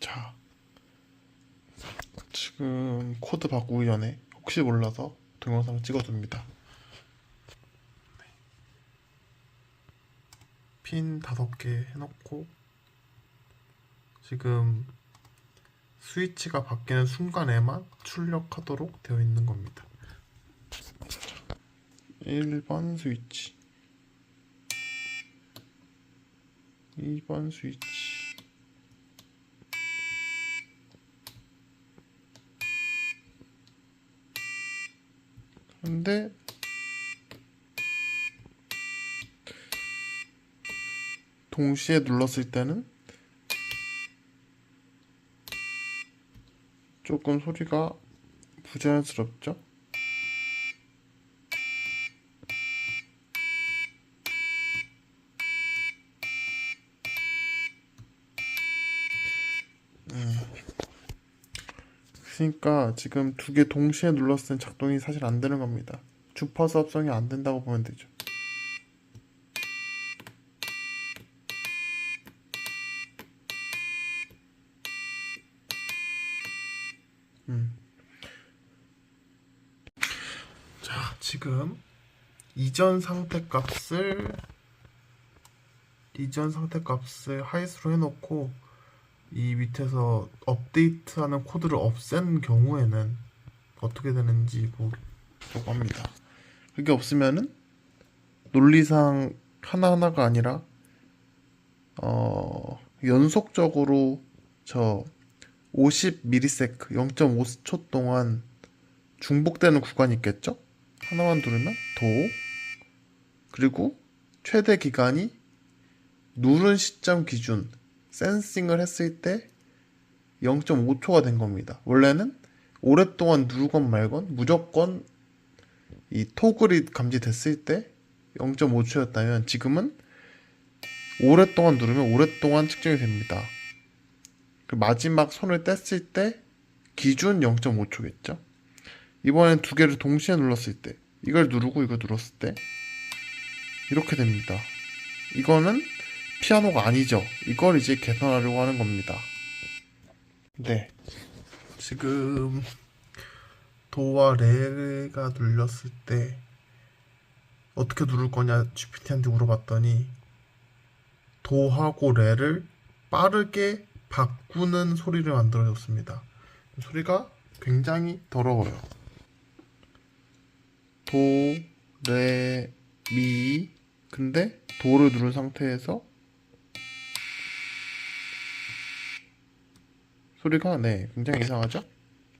자, 지금 코드 바꾸기 전에 혹시 몰라서 동영상을 찍어둡니다. 네. 핀 다섯 개 해놓고 지금 스위치가 바뀌는 순간에만 출력하도록 되어 있는 겁니다. 1번 스위치 2번 스위치 근데 동시에 눌렀을 때는 조금 소리가 부자연스럽죠? 그러니까 지금 두 개 동시에 눌렀을 땐 작동이 사실 안 되는 겁니다. 주파수 합성이 안 된다고 보면 되죠. 음. 자, 지금 이전 상태 값을 이전 상태 값을 하이스로 해놓고 이 밑에서 업데이트하는 코드를 없앤 경우에는 어떻게 되는지 보려고 합니다. 그게 없으면은 논리상 하나하나가 아니라 어 연속적으로 저 50ms 0.5초 동안 중복되는 구간이 있겠죠? 하나만 누르면 도 그리고 최대 기간이 누른 시점 기준 센싱을 했을 때 0.5초가 된 겁니다. 원래는 오랫동안 누르건 말건 무조건 이 토글이 감지됐을 때 0.5초였다면 지금은 오랫동안 누르면 오랫동안 측정이 됩니다. 그 마지막 손을 뗐을 때 기준 0.5초겠죠? 이번엔 두 개를 동시에 눌렀을 때 이걸 누르고 이걸 눌렀을 때 이렇게 됩니다. 이거는 피아노가 아니죠. 이걸 이제 개선하려고 하는 겁니다. 네. 지금 도와 레가 눌렸을 때 어떻게 누를 거냐 GPT한테 물어봤더니 도하고 레를 빠르게 바꾸는 소리를 만들어줬습니다. 소리가 굉장히 더러워요. 도, 레, 미. 근데 도를 누른 상태에서 소리가 네 굉장히 이상하죠?